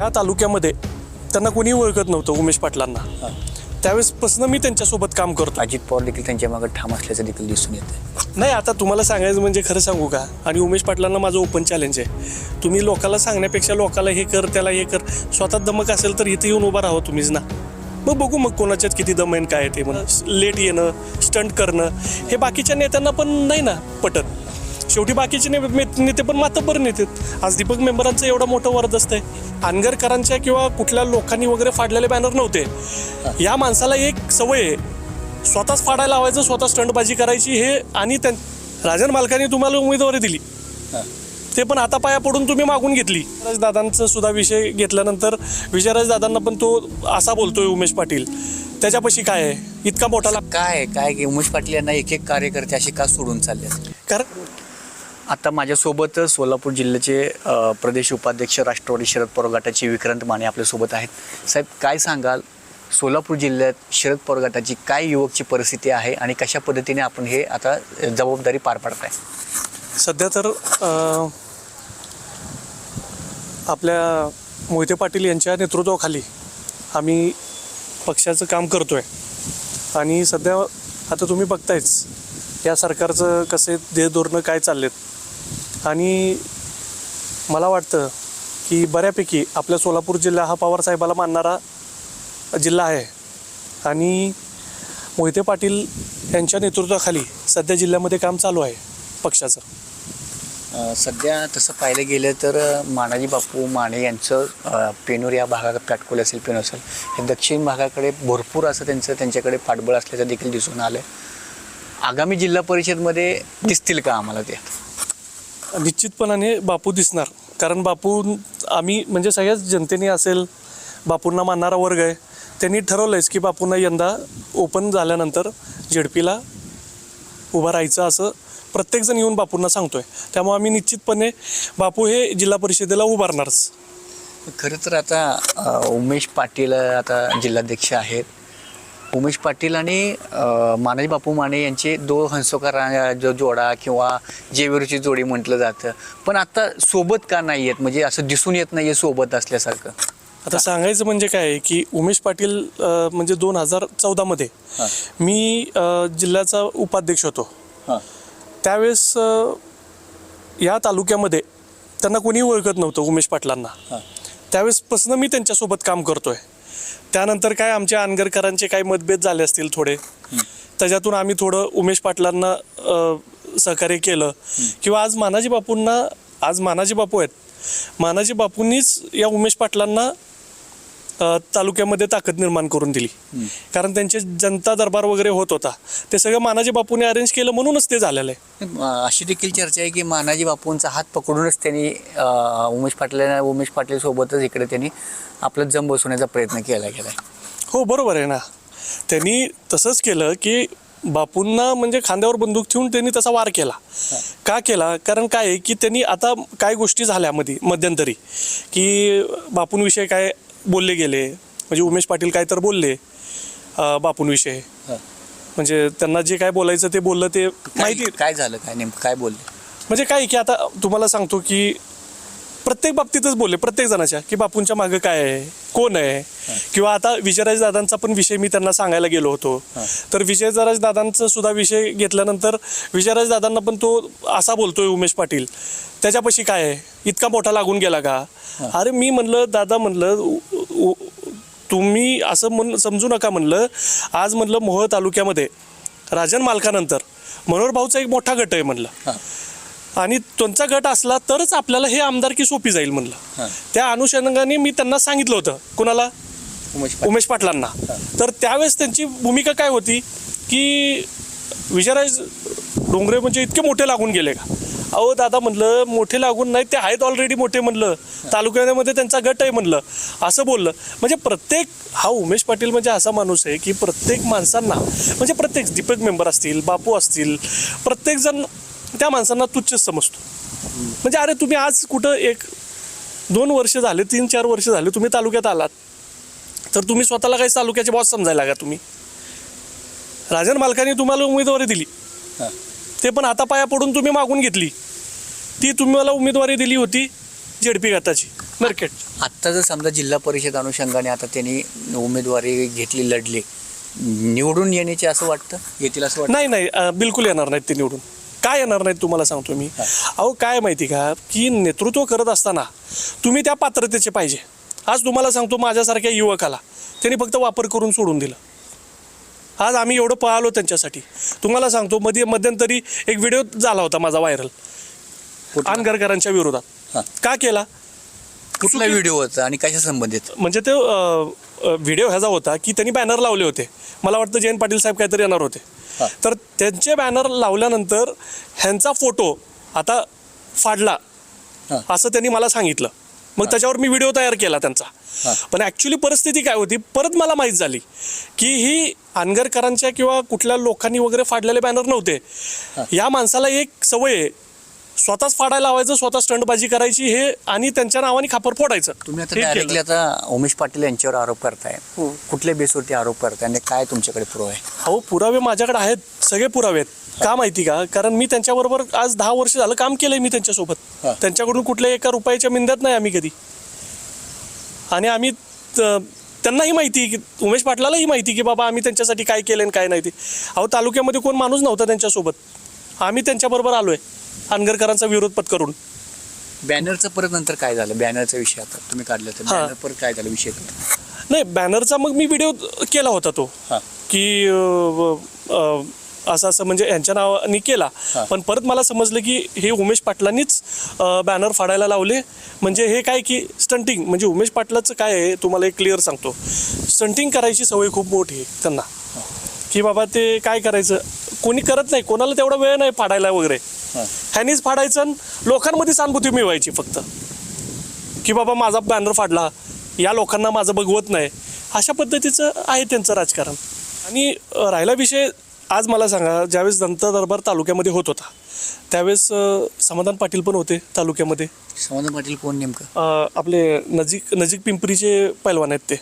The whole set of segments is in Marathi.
ह्या तालुक्यामध्ये त्यांना कोणी ओळखत नव्हतं उमेश पाटलांना. त्यावेळेसपासून मी त्यांच्यासोबत काम करतो. अजित पवार देखील त्यांच्या मागे ठाम असल्याचं देखील दिसून येतं नाही आता तुम्हाला सांगायचं म्हणजे खरं सांगू का? आणि उमेश पाटलांना माझं ओपन चॅलेंज आहे. तुम्ही लोकाला सांगण्यापेक्षा लोकाला हे कर त्याला हे कर. स्वतः दमक असेल तर इथे येऊन उभा राहावं तुम्हीच ना. मग बघू मग कोणाच्यात किती दम आहे आणि काय ते म्हणून. लेट येणं स्टंट करणं हे बाकीच्या नेत्यांना पण नाही ना पटत. शेवटी बाकीचे नेते पण मातब्बर नेते आज दीपक मेंबरांचं एवढं मोठं वरदस्त आहे. अनगरकरांच्या किंवा कुठल्या लोकांनी वगैरे फाडलेले बॅनर नव्हते. या माणसाला एक सवय आहे. स्वतःच फाडायला लावायचं स्वतः स्टंटबाजी करायची हे आणि त्यां राजन मालकाने तुम्हाला उमेदवारी दिली. ते पण आता पाया पडून तुम्ही मागून घेतली. दादांचा सुद्धा विषय घेतल्यानंतर विजयराज दादांना पण तो असा बोलतोय उमेश पाटील. त्याच्यापाशी काय आहे? इतका मोठा काय काय की उमेश पाटील यांना एक एक कार्यकर्ते असे का सोडून चालले? कारण आता माझ्यासोबत सोलापूर जिल्ह्याचे प्रदेश उपाध्यक्ष राष्ट्रवादी शरद पवार गटाचे विक्रांत माने आपल्यासोबत आहेत. साहेब काय सांगाल? सोलापूर जिल्ह्यात शरद पवार गटाची काय युवकची परिस्थिती आहे आणि कशा पद्धतीने आपण हे आता जबाबदारी पार पाडत आहे सध्या तर आपल्या मोहिते पाटील यांच्या नेतृत्वाखाली आम्ही पक्षाचं काम करतो आहे आणि सध्या आता तुम्ही बघतायच या सरकारचं कसे देह धोरणं काय चाललेत. आणि मला वाटतं की बऱ्यापैकी आपल्या सोलापूर जिल्हा हा पवारसाहेबाला मानणारा जिल्हा आहे. आणि मोहिते पाटील यांच्या नेतृत्वाखाली सध्या जिल्ह्यामध्ये काम चालू आहे पक्षाचं. सध्या तसं पाहिलं गेलं तर मानाजी बापू माने यांचं पेनूर या भागात काटकोले असेल पेनूर असेल हे दक्षिण भागाकडे भरपूर असं त्यांचं त्यांच्याकडे पाठबळ असल्याचं देखील दिसून आलं आगामी जिल्हा परिषदमध्ये दिसतील का आम्हाला ते? निश्चितपणाने बापू दिसणार. कारण बापू आम्ही म्हणजे सगळ्याच जनतेने असेल बापूंना मानणारा वर्ग आहे त्यांनी ठरवलंयच की बापूंना यंदा ओपन झाल्यानंतर झेडपीला उभं राहायचं असं प्रत्येकजण येऊन बापूंना सांगतोय. त्यामुळे आम्ही निश्चितपणे बापू हे जिल्हा परिषदेला उभारणारच. खरं तर आता उमेश पाटील आता जिल्हाध्यक्ष आहेत. उमेश पाटील आणि मानाजी बापू माने यांचे दो हंसोकार जो जोडा किंवा जेवीरची जोडी म्हटलं जातं. पण आता सोबत का नाही आहेत म्हणजे असं दिसून येत नाही आहे सोबत असल्यासारखं. आता सांगायचं म्हणजे काय आहे की उमेश पाटील म्हणजे दोन हजार चौदामध्ये. मी जिल्ह्याचा उपाध्यक्ष होतो. त्यावेळेस या तालुक्यामध्ये त्यांना कोणी ओळखत नव्हतं उमेश पाटलांना. त्यावेळेसपासून मी त्यांच्यासोबत काम करतोय. त्यानंतर काय आमच्या अनगरकरांचे काही मतभेद झाले असतील थोडे. त्याच्यातून आम्ही थोडं उमेश पाटलांना अ, सहकार्य केलं. किंवा आज मानाजी बापूंना आज मानाजी बापू आहेत. मानाजी बापूंनीच या उमेश पाटलांना अ, तालुक्यामध्ये ताकद निर्माण करून दिली. कारण त्यांचे जनता दरबार वगैरे होत होता. ते सगळं मानाजी बापूने अरेंज केलं म्हणूनच ते झालेलं आहे. अशी देखील चर्चा आहे की मानाजी बापूंचा हात पकडूनच त्यांनी अ, उमेश पाटील उमेश पाटील सोबतच इकडे त्यांनी आपलं जम बसवण्याचा प्रयत्न केला गेला हो बरोबर आहे ना. त्यांनी तसंच केलं की बापूंना म्हणजे खांद्यावर बंदूक ठेवून त्यांनी तसा वार केला. का केला? कारण काय आहे की त्यांनी आता काय गोष्टी झाल्या मध्ये मध्यंतरी की बापूंविषयी काय बोलले गेले म्हणजे उमेश पाटील काय तर बोलले बापूंविषयी. म्हणजे त्यांना जे काय बोलायचं ते बोललं ते माहिती काय झालं? काय नेमकं? काय बोलले? म्हणजे काय की आता तुम्हाला सांगतो की प्रत्येक बाबतीतच बोलले प्रत्येक जणाच्या की बापूंच्या मागं काय आहे कोण आहे? किंवा आता विजयराज दादांचा पण विषय मी त्यांना सांगायला गेलो होतो. तर विजयराज दादांचा सुद्धा विषय घेतल्यानंतर विजयराज दादांना पण तो असा बोलतोय उमेश पाटील त्याच्यापाशी काय आहे? इतका मोठा लागून गेला का? अरे मी म्हणलं दादा म्हणलं तुम्ही असं म्हण समजू नका म्हणलं. आज म्हणलं मोहोळ तालुक्यामध्ये राजन मालकानंतर मनोहर भाऊचा एक मोठा गट आहे म्हणलं. आणि त्यांचा गट असला तरच आपल्याला हे आमदारकी सोपी जाईल म्हणलं. त्या अनुषंगाने मी त्यांना सांगितलं होतं. कुणाला? उमेश पाटलांना. तर त्यावेळेस त्यांची भूमिका काय होती? की विजयराज डोंगरे म्हणजे इतके मोठे लागून गेले का? अहो दादा म्हणलं मोठे लागून नाही ते आहेत ऑलरेडी मोठे म्हणलं. तालुक्यामध्ये त्यांचा गट आहे म्हणलं. असं बोललं. म्हणजे प्रत्येक हा उमेश पाटील म्हणजे असा माणूस आहे की प्रत्येक माणसांना म्हणजे प्रत्येक दीपक मेंबर असतील बापू असतील प्रत्येकजण त्या माणसांना तुच्छच समजतो. म्हणजे अरे तुम्ही आज कुठं एक दोन वर्ष झाले तीन चार वर्ष झाले तुम्ही तालुक्यात आलात. तर तुम्ही स्वतःला काही तालुक्याचे बॉस समजायला का तुम्ही. राजन मालकाने तुम्हाला उमेदवारी दिली. ते पण आता पाया पडून तुम्ही मागून घेतली. ती तुम्हाला उमेदवारी दिली होती जेडपी गटाची नरखेड आत्ता जर समजा जिल्हा परिषद अनुषंगाने आता त्यांनी उमेदवारी घेतली लढली. निवडून येण्याचे असं वाटतं? येतील असं वाटतं? नाही नाही बिलकुल येणार नाहीत ते निवडून. काय येणार नाहीत तुम्हाला सांगतो मी. अहो काय माहिती का की नेतृत्व करत असताना तुम्ही त्या पात्रतेचे पाहिजे. आज तुम्हाला सांगतो माझ्यासारख्या युवकाला त्यांनी फक्त वापर करून सोडून दिलं. आज आम्ही एवढं पळालो त्यांच्यासाठी. तुम्हाला सांगतो मध्ये मध्यंतरी एक व्हिडिओ झाला होता माझा व्हायरल. कुठला? अनगरकरांच्या विरोधात. का केला? कुठला चुकी- व्हिडिओ होता आणि कशा संबंधित? म्हणजे ते व्हिडिओ ह्याचा होता की त्यांनी बॅनर लावले होते. मला वाटतं जयंत पाटील साहेब काहीतरी येणार होते. तर त्यांचे बॅनर लावल्यानंतर ह्यांचा फोटो आता फाडला. असं त्यांनी मला सांगितलं. मग त्याच्यावर मी व्हिडिओ तयार केला त्यांचा. पण ॲक्च्युली परिस्थिती काय होती? परत मला माहीत झाली की ही अनगरकरांच्या किंवा कुठल्या लोकांनी वगैरे फाडलेले बॅनर नव्हते. या माणसाला एक सवय आहे स्वतःच फाडायला लावायचं स्वतः स्टंटबाजी करायची हे आणि त्यांच्या नावाने खापर फोडायचं. तुम्ही आता हे केलं. डायरेक्टली आता उमेश पाटील यांच्यावर आरोप करताय. हो. कुठल्या बेसवरती आरोप करताय आणि काय तुमच्याकडे प्रो आहे अहो पुरावे माझ्याकडे आहेत सगळे पुरावे आहेत. का माहिती का? कारण मी त्यांच्याबरोबर आज दहा वर्ष झालं काम केलंय मी त्यांच्यासोबत. हा. त्यांच्याकडून कुठल्या एका रुपयाच्या मिंद्यात नाही आम्ही कधी. आणि आम्ही त- त्यांनाही माहिती की उमेश पाटलालाही माहिती की बाबा आम्ही त्यांच्यासाठी काय केलं आणि काय नाही ते. अहो तालुक्यामध्ये कोण माणूस नव्हता त्यांच्यासोबत. आम्ही त्यांच्याबरोबर आलोय. अनगरकरांचा विरोध पत्करून. बॅनरचं परत नंतर काय झालं? बॅनरचा विषय आता तुम्ही काढलं तर हा. बॅनर परत काय झालं विषय? नाही बॅनरचा मग मी व्हिडिओ केला होता तो. हा. की अ, अ, असं असं म्हणजे यांच्या नावाने केला. हा. पण परत मला समजलं की हे उमेश पाटलांनीच बॅनर फाडायला लावले. म्हणजे हे काय की स्टंटिंग. म्हणजे उमेश पाटलाचं काय आहे तुम्हाला एक क्लिअर सांगतो. स्टंटिंग करायची सवय खूप मोठी आहे त्यांना. की बाबा ते काय करायचं? कोणी करत नाही. कोणाला तेवढा वेळ नाही फाडायला वगैरे. ह्यानीच फाडायचं आणि लोकांमध्ये सहानुभूती मिळवायची फक्त. की बाबा माझा बॅनर फाडला या लोकांना माझं बघवत नाही. अशा पद्धतीचं आहे त्यांचं राजकारण. आणि राहिला विषय आज मला सांगा ज्यावेळेस जनता दरबार तालुक्यामध्ये होत होता त्यावेळेस समाधान पाटील पण होते तालुक्यामध्ये. समाधान पाटील कोण नेमकं? आपले नजीक नजीक पिंपरीचे पैलवान आहेत ते.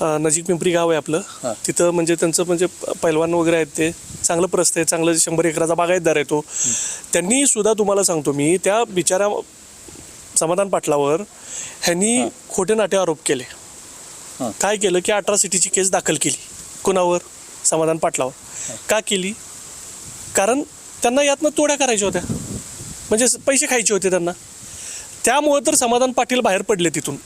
अ, नजीक पिंपरी गाव आहे आपलं. हा. तिथं म्हणजे त्यांचं म्हणजे पैलवान वगैरे आहेत ते. चांगलं प्रस्त आहे चांगलं शंभर एकराचा बागायतदार आहे तो. त्यांनी सुद्धा तुम्हाला सांगतो मी त्या बिचाऱ्या समाधान पाटलावर ह्यांनी खोटे नाटे आरोप केले. हा. काय केलं की अट्रॉसिटीची केस दाखल केली. कुणावर? समाधान पाटलावर. का केली? कारण त्यांना यातनं तोड्या करायच्या होत्या. म्हणजे पैसे खायचे होते त्यांना. त्यामुळं तर समाधान पाटील बाहेर पडले तिथून.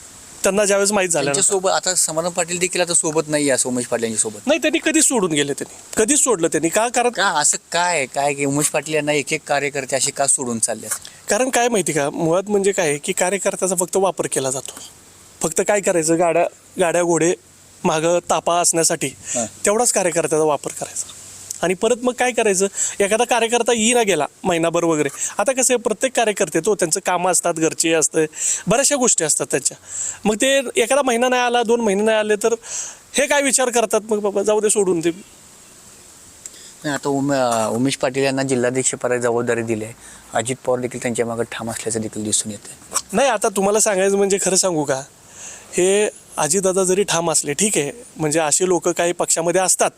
त्यांना ज्यावेळेस माहीत झालं त्यांच्यासोबत आता समाधान पाटील देखील आता सोबत नाही आहे उमेश पाटील यांच्या सोबत. नाही त्यांनी कधीच सोडून गेले त्यांनी? कधीच सोडलं त्यांनी? का? कारण का असं काय? काय की उमेश पाटील यांना एक एक कार्यकर्ते असे का सोडून चालले कारण काय माहिती का? मुळात म्हणजे काय आहे की कार्यकर्त्याचा फक्त वापर केला जातो. फक्त काय करायचं? गाड्या गाड्या घोडे मागं तापा असण्यासाठी हा. तेवढाच कार्यकर्त्याचा वापर करायचा. आणि परत मग काय करायचं? एखादा कार्यकर्ता येई ना गेला महिनाभर वगैरे. आता कसं आहे प्रत्येक कार्यकर्ते तो त्यांचं कामं असतात घरचे असतं बऱ्याचशा गोष्टी असतात त्यांच्या. मग ते एखादा महिना नाही आला दोन महिने नाही आले तर हे काय विचार करतात? मग बाबा जाऊ दे सोडून ते नाही, आता उमे उमेश पाटील यांना जिल्हाध्यक्ष पदाची जबाबदारी दिली आहे. अजित पवार देखील त्यांच्या मागे ठाम असल्याचं देखील दिसून येतं नाही आता तुम्हाला सांगायचं म्हणजे खरं सांगू का? हे अजितदादा जरी ठाम असले ठीक आहे म्हणजे असे लोक काही पक्षामध्ये असतात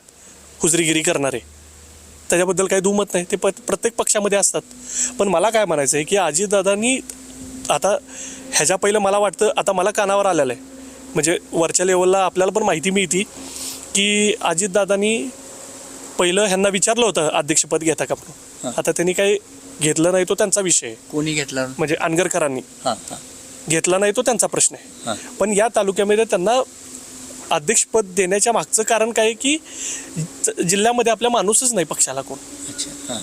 हुजरीगिरी करणारे. त्याच्याबद्दल काही दुमत नाही. ते प प्रत्येक पक्षामध्ये असतात. पण मला काय म्हणायचं आहे की अजितदादांनी आता ह्याच्या पहिलं मला वाटतं आता मला कानावर आलेलं आहे. म्हणजे वरच्या लेवलला आपल्याला पण माहिती मिळती की अजितदादांनी पहिलं ह्यांना विचारलं होतं अध्यक्षपद घेता का म्हणून. आता त्यांनी काही घेतलं नाही तो त्यांचा विषय कोणी घेतला? म्हणजे अनगरकरांनी. घेतला नाही तो त्यांचा प्रश्न. आहे. पण या तालुक्यामध्ये त्यांना अध्यक्षपद देण्याच्या मागचं कारण काय की जिल्ह्यामध्ये आपल्या माणूसच नाही पक्षाला कोण.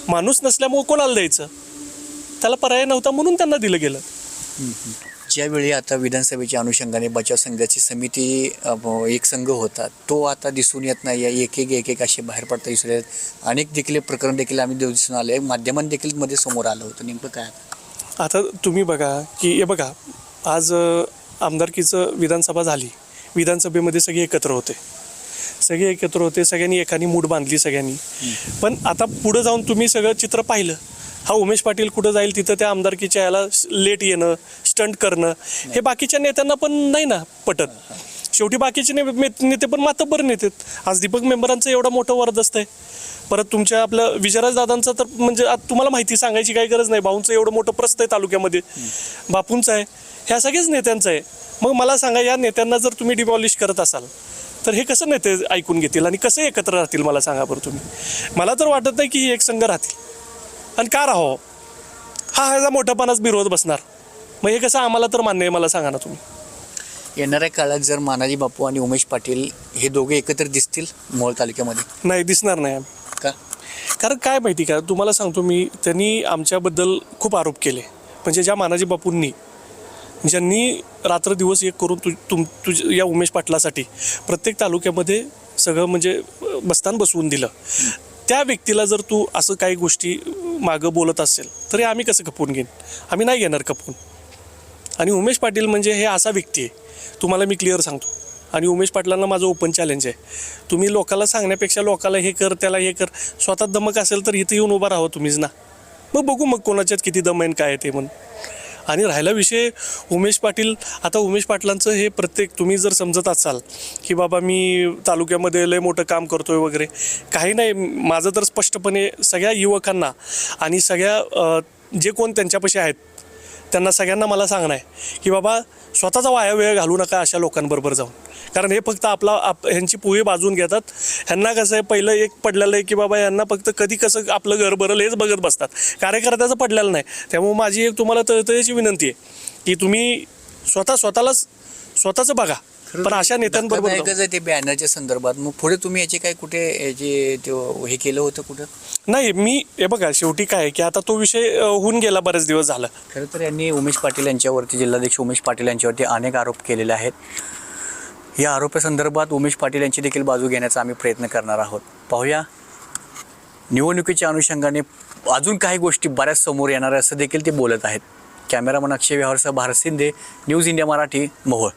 माणूस नसल्यामुळे कोणाला द्यायचं? त्याला पर्याय नव्हता म्हणून त्यांना दिलं गेलं. ज्यावेळी आता विधानसभेच्या अनुषंगाने बचाव संघाची समिती एक संघ होता तो आता दिसून येत नाही. आहे एक एक एक एक असे बाहेर पडता दिसून येत. अनेक देखील प्रकरण देखील आम्ही दिसून आले. माध्यमांत देखील मध्ये समोर आलं होतं. नेमकं काय आता? तुम्ही बघा की हे बघा आज आमदारकीचं विधानसभा झाली. विधानसभेमध्ये सगळे एकत्र होते. सगळे एकत्र होते सगळ्यांनी एकानी मूड बांधली सगळ्यांनी. पण आता पुढं जाऊन तुम्ही सगळं चित्र पाहिलं. हा उमेश पाटील कुठं जाईल तिथं त्या आमदारकीच्या याला लेट येणं स्टंट करणं हे बाकीच्या नेत्यांना पण नाही ना पटत. शेवटी बाकीचे ने- नेते पण मातब्बर नेते आज दीपक मेंबरांचं एवढं मोठं वरदस्त आहे परत तुमच्या आपलं विजयराज दादांचं तर म्हणजे तुम्हाला माहिती सांगायची काही गरज नाही. भाऊंचं एवढं मोठं प्रस्त आहे तालुक्यामध्ये. बापूंचं आहे. ह्या सगळ्याच नेत्यांचं आहे. मग मला सांगा या नेत्यांना जर तुम्ही डिमॉलिश करत असाल तर हे कसं नेते ऐकून घेतील आणि कसं एकत्र राहतील मला सांगा बरं तुम्ही? मला तर वाटत नाही की ही एक संघ राहतील. आणि का राहावं? हा ह्याचा मोठापणाच विरोध बसणार. मग हे कसं आम्हाला तर मान्य आहे मला सांगा ना तुम्ही. येणाऱ्या काळात जर मानाजी बापू आणि उमेश पाटील हे दोघे एकत्र दिसतील मोहोळ तालुक्यामध्ये? नाही दिसणार नाही आम्ही. का? कारण काय माहिती का तुम्हाला सांगतो मी त्यांनी आमच्याबद्दल खूप आरोप केले. म्हणजे ज्या मानाजी बापूंनी ज्यांनी रात्र दिवस एक करून तु तुम तुझ या उमेश पाटलासाठी प्रत्येक तालुक्यामध्ये सगळं म्हणजे बस्तान बसवून दिलं. त्या व्यक्तीला जर तू असं काही गोष्टी मागं बोलत असेल तरी आम्ही कसं खपवून घेईन? आम्ही नाही घेणार खपवून. आणि उमेश पाटील म्हणजे हे असा व्यक्ती आहे. तुम्हाला मी क्लिअर सांगतो. आणि उमेश पाटलांना माझं ओपन चॅलेंज आहे. तुम्ही लोकाला सांगण्यापेक्षा लोकाला हे कर त्याला हे कर. स्वतः दमक असेल तर इथं येऊन उभा राहावं तुम्हीच ना. मग बघू मग कोणाच्यात किती दम आहे आणि काय आहे ते म्हणून. आणि राहिला विषय उमेश पाटील. आता उमेश पाटलांचं हे प्रत्येक तुम्ही जर समजत असाल की बाबा मी तालुक्यामध्ये लय मोठं काम करतोय वगैरे काही नाही. माझं तर स्पष्टपणे सगळ्या युवकांना आणि सगळ्या जे कोण त्यांच्यापाशी आहेत त्यांना सगळ्यांना मला सांगणं आहे की बाबा स्वतःचा वाया वेळ घालू नका अशा लोकांबरोबर जाऊन. कारण हे फक्त आपला आप ह्यांची पोहे बाजून घेतात. ह्यांना कसं आहे पहिलं एक पडलेलं आहे की बाबा यांना फक्त कधी कसं आपलं घर भरल हेच बघत बसतात. कार्यकर्त्याचं पडलेलं नाही. त्यामुळे माझी एक तुम्हाला तळतळीची विनंती आहे की तुम्ही स्वतः स्वतःलाच स्वतःचं बघा. पण अशा नेत्यांबरोबर ते बॅनरच्या संदर्भात. मग पुढे तुम्ही याचे काय कुठे याचे ते हे केलं होतं कुठं? नाही मी हे बघा शेवटी काय की आता तो विषय होऊन गेला बरेच दिवस झालं. खरं तर यांनी उमेश पाटील यांच्यावरती जिल्हाध्यक्ष उमेश पाटील यांच्यावरती अनेक आरोप केलेले आहेत. या आरोपासंदर्भात उमेश पाटील यांची देखील बाजू घेण्याचा आम्ही प्रयत्न करणार आहोत. पाहूया. निवडणुकीच्या अनुषंगाने अजून काही गोष्टी बऱ्याच समोर येणार असं देखील ते बोलत आहेत. कॅमेरामन अक्षय व्यवहारसह भारत शिंदे न्यूज इंडिया मराठी मोहोळ.